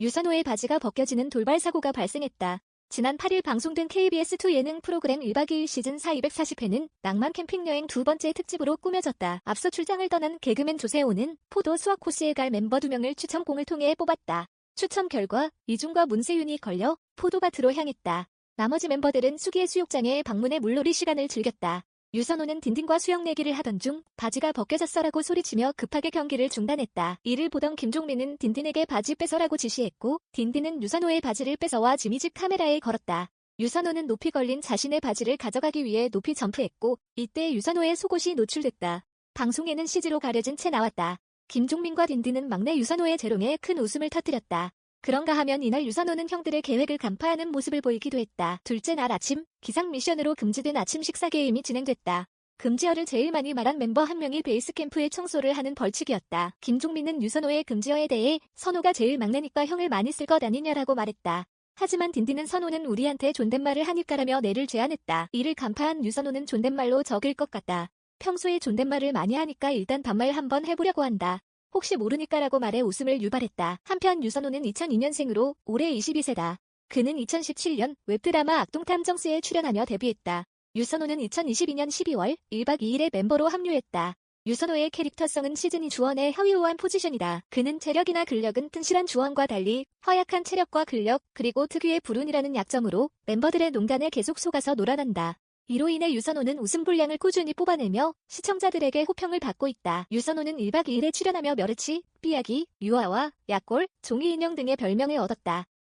유선호의 바지가 벗겨지는 돌발 사고가 발생했다. 지난 8일 방송된 KBS2 예능 프로그램 1박 2일 시즌 4 240회는 낭만 캠핑 여행 두 번째 특집으로 꾸며졌다. 앞서 출장을 떠난 개그맨 조세호는 포도 수학 코스에 갈 멤버 2명을 추첨공을 통해 뽑았다. 추첨 결과 이중과 문세윤이 걸려 포도밭으로 향했다. 나머지 멤버들은 수기의 수욕장에 방문해 물놀이 시간을 즐겼다. 유선호는 딘딘과 수영 내기를 하던 중 바지가 벗겨졌어라고 소리치며 급하게 경기를 중단했다. 이를 보던 김종민은 딘딘에게 바지 뺏어라고 지시했고 딘딘은 유선호의 바지를 뺏어와 지미집 카메라에 걸었다. 유선호는 높이 걸린 자신의 바지를 가져가기 위해 높이 점프했고 이때 유선호의 속옷이 노출됐다. 방송에는 CG로 가려진 채 나왔다. 김종민과 딘딘은 막내 유선호의 재롱에 큰 웃음을 터뜨렸다. 그런가 하면 이날 유선호는 형들의 계획을 간파하는 모습을 보이기도 했다. 둘째 날 아침, 기상 미션으로 금지된 아침 식사 게임이 진행됐다. 금지어를 제일 많이 말한 멤버 한 명이 베이스 캠프에 청소를 하는 벌칙이었다. 김종민은 유선호의 금지어에 대해 선호가 제일 막내니까 형을 많이 쓸 것 아니냐라고 말했다. 하지만 딘딘은 선호는 우리한테 존댓말을 하니까라며 내를 제안했다. 이를 간파한 유선호는 존댓말로 적을 것 같다. 평소에 존댓말을 많이 하니까 일단 반말 한번 해보려고 한다. 혹시 모르니까라고 말해 웃음을 유발했다. 한편 유선호는 2002년생으로 올해 22세다. 그는 2017년 웹드라마 악동탐정스에 출연하며 데뷔했다. 유선호는 2022년 12월 1박 2일에 멤버로 합류했다. 유선호의 캐릭터성은 시즌이 주원의 허위호환 포지션이다. 그는 체력이나 근력은 튼실한 주원과 달리 허약한 체력과 근력 그리고 특유의 불운이라는 약점으로 멤버들의 농간에 계속 속아서 놀아난다. 이로 인해 유선호는 웃음 분량을 꾸준히 뽑아내며 시청자들에게 호평을 받고 있다. 유선호는 1박 2일에 출연하며 멸치, 삐약이, 유아와 약골, 종이 인형 등의 별명을 얻었다.